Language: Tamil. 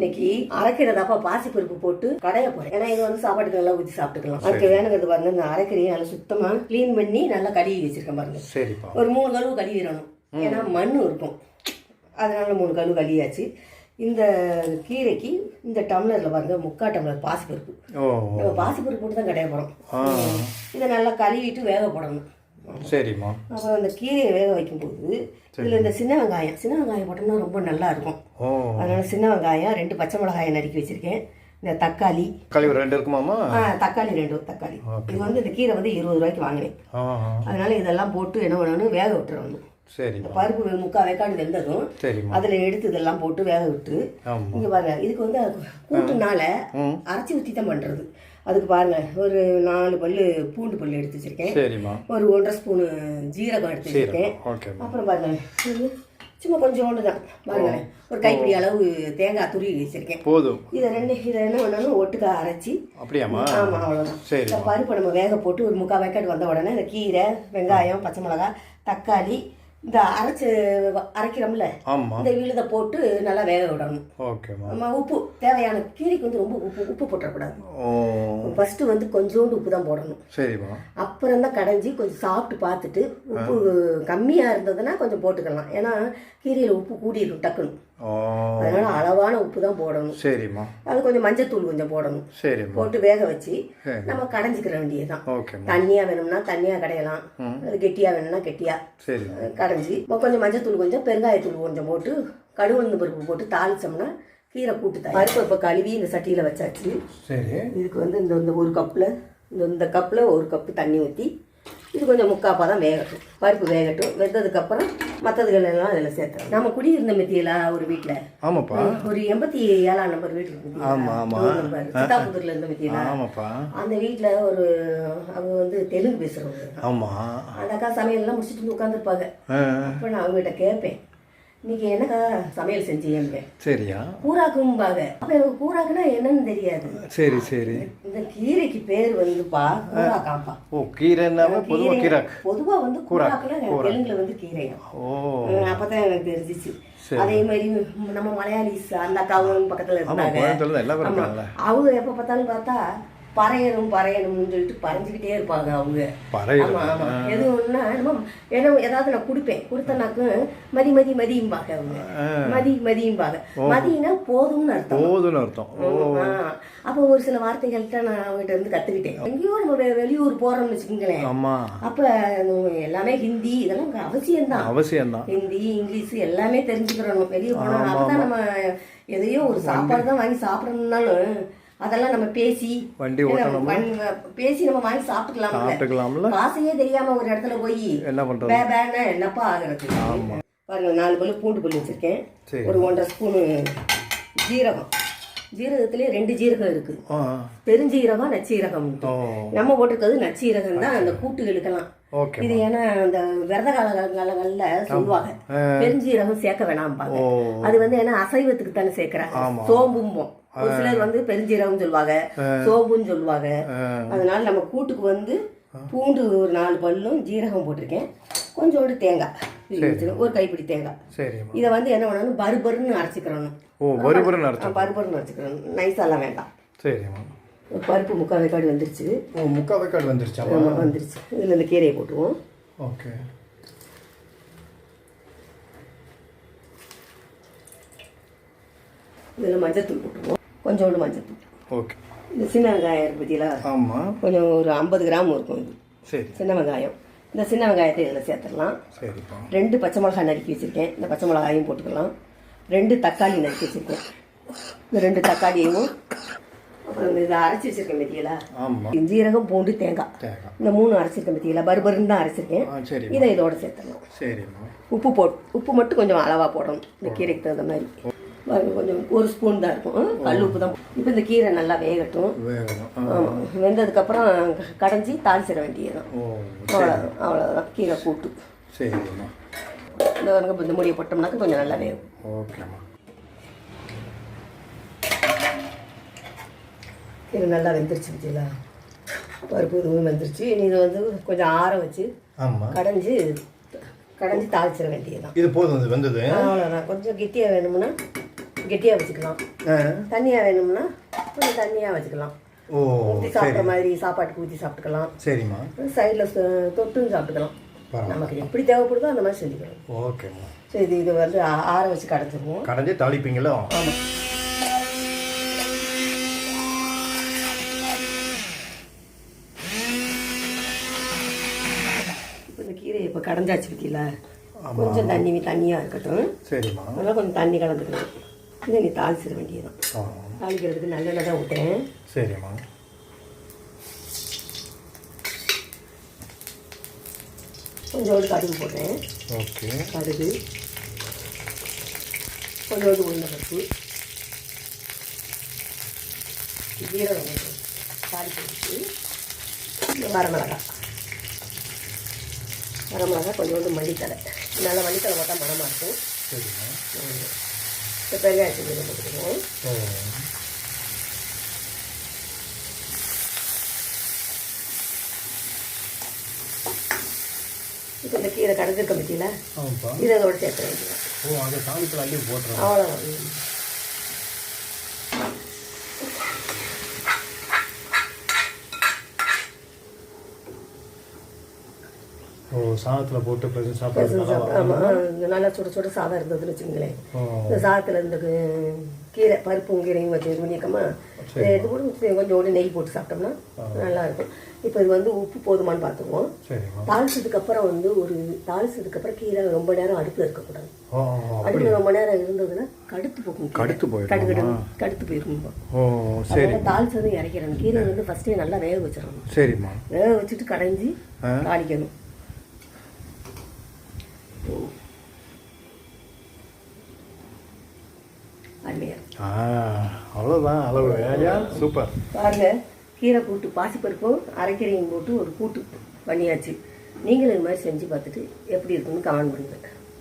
இன்னைக்கு அரைக்கிறதாப்பா பாசிப்பருப்பு போட்டு கடைய போறேன். ஏன்னா இது வந்து சாப்பாட்டுக்கு நல்லா ஊற்றி சாப்பிட்டுக்கலாம். அதுக்கு வேணுங்கிறது பாருங்க இந்த அரைக்கறியை நல்லா சுத்தமா க்ளீன் பண்ணி நல்லா கழுவி வச்சிருக்கேன் பாருங்க. ஒரு மூணு கழுவு கழுவிடணும். ஏன்னா மண் இருக்கும். அதனால மூணு கழுவு கழுவியாச்சு. இந்த கீரைக்கு இந்த டம்ளரில் பாருங்க முக்கா டம்ளர் பாசிப்பருப்பு. நம்ம பாசிப்பருப்பு போட்டு தான் கடைய போகிறோம் இதை நல்லா கழுவிட்டு வேக போடணும். சரிம்மா. அப்புறம் இந்த கீரையை வேக வைக்கும்போது இதில் இந்த சின்ன வெங்காயம் சின்ன வெங்காயம் போட்டோம்னா ரொம்ப நல்லா இருக்கும் அதனால சின்ன வெங்காயம் ரெண்டு பச்சை மிளகாயை நறுக்கி வச்சிருக்கேன். இந்த தக்காளி. கழிவு ரெண்டு இருக்குமாம்மா? ஆ, தக்காளி ரெண்டு தக்காளி. இது வந்து இந்த கீரை வந்து இருபது ரூபாய்க்கு வாங்கினேன். அதனால இதெல்லாம் போட்டு என்ன பண்ணணும்? வேக விட்டுறணும். சரிம்மா. பருப்பு முக்கால் வேக்காடு வெந்ததும் அதில் எடுத்து இதெல்லாம் போட்டு வேக விட்டு இங்கே பாருங்க இதுக்கு வந்து கூட்டுனால அரைச்சி ஊற்றி தான் பண்ணுறது அதுக்கு பாருங்க ஒரு நாலு பல்லு பூண்டு பல்லு எடுத்து வச்சிருக்கேன். ஒரு ஒன்றரை ஸ்பூனு ஜீரகம் எடுத்து வச்சிருக்கேன். அப்புறம் பாருங்க இது சும்மா கொஞ்சோண்டு தான் பாருங்களேன் ஒரு கைப்பிடி அளவு தேங்காய் துருவி வச்சிருக்கேன். போதும். இதை ரெண்டு இதை என்ன பண்ணணும் ஒட்டுக்கா அரைச்சி. அப்படியாம்மா? ஆமாம் அவ்வளோதான் சரி பருப்பு நம்ம வேக போட்டு ஒரு முக்கால் வேக்காடு வந்த உடனே இந்த கீரை வெங்காயம் பச்சை மிளகாய் தக்காளி இந்த அரைச்சு அரைக்கிறோம்ல இந்த விழுதை போட்டு நல்லா வேக விடணும். ஓகேம்மா நம்ம உப்பு தேவையான கீரைக்கு வந்து ரொம்ப உப்பு உப்பு போட்டுறக்கூடாது. ஓ. ஃபர்ஸ்ட் வந்து கொஞ்சோண்டு உப்பு தான் போடணும். சரிம்மா அப்புறம் தான் கடைஞ்சி கொஞ்சம் சாப்பிட்டு பார்த்துட்டு உப்பு கம்மியாக இருந்ததுன்னா கொஞ்சம் போட்டுக்கலாம். ஏன்னா கீரையில் உப்பு கூடிஇருக்கும் டக்குன்னு. அதனால அளவான உப்பு தான் போடணும். சரிம்மா. அது கொஞ்சம் மஞ்சத்தூள் கொஞ்சம் போடணும். சரிம்மா. போட்டு வேக வச்சு சரி. நம்ம கடைஞ்சிக்கிற வேண்டியதுதான். தண்ணியாக வேணும்னா தண்ணியாக கடையலாம். அது கெட்டியாக வேணும்னா கெட்டியாக சரி கடைஞ்சி கொஞ்சம் மஞ்சத்தூள் கொஞ்சம் பெருங்காயத்தூள் கொஞ்சம் போட்டு கடுகுளுந்து பருப்பு போட்டு தாளிச்சோம்னா கீரை கூட்டு தான் பருப்பு இப்போ கழுவி இந்த சட்டியில் வச்சாச்சு. சரி. இதுக்கு வந்து இந்த இந்த ஒரு கப்பில் இந்த இந்த கப்பில் ஒரு கப்பு தண்ணி ஊற்றி இது கொஞ்சம் முக்காப்பா தான் வேகட்டும். பருப்பு வேகட்டும். வெந்ததுக்கப்புறம் மற்றதுகள் எல்லாம் அதில் சேர்த்துறோம் நம்ம குடியிருந்த மெத்தியில ஒரு வீட்டில்? ஆமாப்பா. ஒரு எண்பத்தி ஏழாம் நம்பர் வீட்டுக்கு ஆமா, ஆமா. நம்பர் சித்தாபுத்தூர்ல இருந்த மெத்தியில. ஆமாப்பா. அந்த வீட்டில் ஒரு அவங்க வந்து தெலுங்கு பேசுகிறவங்க ஆமாம் அந்த அக்கா சமையல்லாம் முடிச்சுட்டு உட்காந்துருப்பாங்க. அப்போ நான் அவங்ககிட்ட கேட்பேன். இன்னைக்கு என்னக்கா சமையல் செஞ்சீங்க சரியா? கூறாக்கும்பாங்க அப்போ எனக்கு கூறாக்குன்னா என்னன்னு தெரியாது. சரி சரி. இந்த கீரைக்கு பேர் வந்துப்பா கூறாக்காம்பா ஓ கீரைன்னாவே பொதுவாக கீராக் பொதுவா வந்து கூறாக்குல தெலுங்குல வந்து கீரையா. ஓ. அப்பதான் எனக்கு தெரிஞ்சிச்சு. அதே மாதிரி நம்ம மலையாளிஸ் அந்த அக்காவும் பக்கத்துல இருந்தாங்க. அவங்க எப்ப பார்த்தாலும் பார்த்தா பறையணும் பறையணும்னு சொல்லிட்டு பறைஞ்சுக்கிட்டே இருப்பாங்க அவங்க. பறையில ஆமா ஆமா. எது ஒண்ணுன்னா நம்ம ஏன்னா ஏதாவது நான் கொடுப்பேன். கொடுத்தனாக்கு மதி மதி மதியும்பாங்க அவங்க. மதி மதியும்பாங்க. மதினா போதும்னு அர்த்தம். போதும்னு அர்த்தம். அப்போ ஒரு சில வார்த்தைகள்கிட்ட நான் அவங்ககிட்ட இருந்து கத்துக்கிட்டேன். எங்கேயோ நம்ம வெளியூர் போறோம்னு வச்சுக்கோங்களேன். ஆமாம் அப்ப எல்லாமே ஹிந்தி இதெல்லாம் அவசியம்தான். அவசியம்தான். ஹிந்தி இங்கிலீஷ் எல்லாமே தெரிஞ்சுக்கிறணும். வெளியே போனோம் அப்பதான் நம்ம எதையோ ஒரு சாப்பாடு தான் வாங்கி சாப்பிடணும்னாலும் அதெல்லாம் நம்ம பேசி வண்டி பேசி நம்ம வாங்கி சாப்பிட்டுக்கலாம் சாப்பிட்டுக்கலாம்ல? பாசையே தெரியாம ஒரு இடத்துல போய் என்ன பண்ணுறது பே பேன்னா என்னப்பா ஆகுறது? பாருங்க நாலு பல்லு பூண்டு பல்லு வச்சிருக்கேன். சரி. ஒரு ஒன்றரை ஸ்பூனு ஜீரகம். ஜீரகத்திலே ரெண்டு ஜீரகம் இருக்கு. பெருஞ்சீரகம் நச்சீரகம். நம்ம போட்டிருக்கிறது நச்சீரகம் தான் அந்த கூட்டுகளுக்கெல்லாம். இது ஏன்னா அந்த விரத கால காலங்கள்ல சொல்லுவாங்க பெருஞ்சீரகம் சேர்க்க வேணாம்பாங்க. அது வந்து ஏன்னா அசைவத்துக்கு தானே சேர்க்கறாங்க. சோம்பும்போம் ஒரு சிலர் வந்து பெருஞ்சீரகம் சொல்லுவாங்க சோம்புன்னு சொல்லுவாங்க. அதனால நம்ம கூட்டுக்கு வந்து பூண்டு ஒரு நாலு பல்லும் ஜீரகம் போட்டிருக்கேன். கொஞ்சோண்டு தேங்காய். ஒரு கைப்பிடி தேங்காய். இதை வந்து என்ன பண்ணணும்? பருபருன்னு அரைச்சிக்கிறணும். பருபருன்னு அரைச்சிக்கிறணும் நைஸாலாம் வேண்டாம். சரிம்மா. பருப்பு முக்கால் வேக்காடு வந்துருச்சு. ஓ முக்கால் வேக்காடு வந்துருச்சாமா ஆமா, வந்துருச்சு. இதில் இந்த கீரையை போட்டுருவோம். ஓகே. இதில் மஞ்சத்தூள் போட்டுருவோம். கொஞ்சோண்டு மஞ்சத்தூள். ஓகே. இந்த சின்ன வெங்காயம் இருக்கு பார்த்தீங்களா ஆமாம் கொஞ்சம் ஒரு ஐம்பது கிராம் இருக்கும் இது. சரி. சின்ன வெங்காயம். இந்த சின்ன வெங்காயத்தை இதில் சேர்த்துடலாம். சரிப்பா. ரெண்டு பச்சை மிளகாய் நறுக்கி வச்சுருக்கேன். இந்த பச்சை மிளகாயும் போட்டுக்கலாம். ரெண்டு தக்காளி நறுக்கி வச்சுருக்கேன். இந்த ரெண்டு தக்காளியையும் அப்புறம் இந்த இதை அரைச்சி வச்சுருக்கேன் மெத்தியலா ஆமாம் ஜீரகம் பூண்டு தேங்காய். தேங்காய். இந்த மூணு அரைச்சிருக்கேன் மெத்தியலா பருபருன்னு தான் அரைச்சிருக்கேன். ஆ சரி இதை இதோட சேர்த்துடலாம். சரிம்மா. உப்பு போட் உப்பு மட்டும் கொஞ்சம் அளவாக போடணும். இந்த கீரைக்கு தகுந்த மாதிரி. பாருங்க, கொஞ்சம் ஒரு ஸ்பூன் தான் இருக்கும். கல் உப்பு தான். இப்போ இந்த கீரை நல்லா வேகட்டும். ஆமாம் வெந்ததுக்கப்புறம் கடைஞ்சி தாளிச்சிட வேண்டியதுதான். அவ்வளோதான் அவ்வளோதான். கீரை கூட்டு. சரிம்மா. இந்த இந்த முடியை போட்டோம்னாக்க கொஞ்சம் நல்லா வேகும். ஓகேம்மா. கீரை நல்லா வெந்துருச்சு பத்தியில பருப்பு இதுவும் வெந்துருச்சு. இனி இதை வந்து கொஞ்சம் ஆற வச்சு ஆமாம் கடைஞ்சி கடைஞ்சி தாளிச்சிட வேண்டியதுதான். இது போதும் இது வந்தது. அவ்வளோதான் கொஞ்சம் கெட்டியாக வேணும்னா கெட்டியாக வச்சுக்கலாம். தண்ணியாக வேணும்னா கொஞ்சம் தண்ணியாக வச்சுக்கலாம். ஊற்றி சாப்பிட்ற மாதிரி சாப்பாட்டுக்கு ஊற்றி சாப்பிட்டுக்கலாம். சரிம்மா. சைடில் தொட்டும் சாப்பிட்டுக்கலாம். நமக்கு எப்படி தேவைப்படுதோ அந்த மாதிரி செஞ்சுக்கலாம். ஓகேம்மா. சரி இது இது வந்து ஆற வச்சு கடைஞ்சிருவோம். கடைஞ்சி தாளிப்பீங்களோ? ஆமாம் இப்போ இந்த கீரையை இப்போ கடைஞ்சாச்சு பற்றியில கொஞ்சம் தண்ணி தண்ணியாக இருக்கட்டும். சரிம்மா. அதெல்லாம் கொஞ்சம் தண்ணி கலந்துக்கணும். இதை நீ தாளிச்சிட வேண்டியதுதான். ஆ. தாளிக்கிறதுக்கு நல்லெண்ணெய் தான் ஊற்றுறேன் சரிம்மா. கொஞ்சோண்டு கடுகு போடுறேன். ஓகே. கடுகு. கொஞ்சோண்டு உளுந்த பருப்பு ஜீரகம் தாளிச்சு வச்சு வரமிளகாய். வரமிளகாய் கொஞ்சோண்டு மல்லித்தலை நல்லா மல்லித்தலை போட்டால் மனமாக இருக்கும். சரிம்மா இப்போ பெருங்காயத்தூள் கொஞ்சம் போட்டுக்குவோம் ஓ. இப்போ இந்த கீரை கடைஞ்சிருக்க பற்றியில் இதை அதோட சேர்க்க வேண்டியது. அவ்வளோதான் சாதத்தில் போட்டு பிரதி சாப்பாடு பெருசு நல்லா சாப்பிட்டு ஆமாம் நல்லா சுட சுட சாதம் இருந்ததுன்னு வச்சுங்களேன் இந்த சாதத்தில் இந்த கீரை பருப்பும் கீரையும் வச்சு இது பண்ணிக்கமா சரி. இது கூட கொஞ்சோண்டு நெய் போட்டு சாப்பிட்டோம்னா நல்லா இருக்கும். இப்போ இது வந்து உப்பு போதுமான்னு பார்த்துக்குவோம். சரிம்மா. தாளிச்சதுக்கு அப்புறம் வந்து ஒரு தாளிச்சதுக்கு அப்புறம் கீரை ரொம்ப நேரம் அடுப்பில் இருக்கக்கூடாது. அடுப்பில் ரொம்ப நேரம் இருந்ததுன்னா கடுத்து போகும். கடுத்து போயிடுமா? கடு கடு கடுத்து போயிருக்கும் ஓ சரி. தாளிச்சதும் இறக்கிறணும் கீரை வந்து ஃபஸ்ட்டே நல்லா வேக வச்சிடணும். சரிம்மா. வேக வச்சுட்டு கடைஞ்சி. தாளிக்கணும். ஆ அவ்வளோதான் அளவு. ஐயா சூப்பர். பாருங்க கீரை கூட்டு பாசிப்பருப்பும் அரைக்கீரையும் போட்டு ஒரு கூட்டு பண்ணியாச்சு. நீங்களும் இது மாதிரி செஞ்சு பார்த்துட்டு எப்படி இருக்குன்னு கமெண்ட் பண்ணுங்க.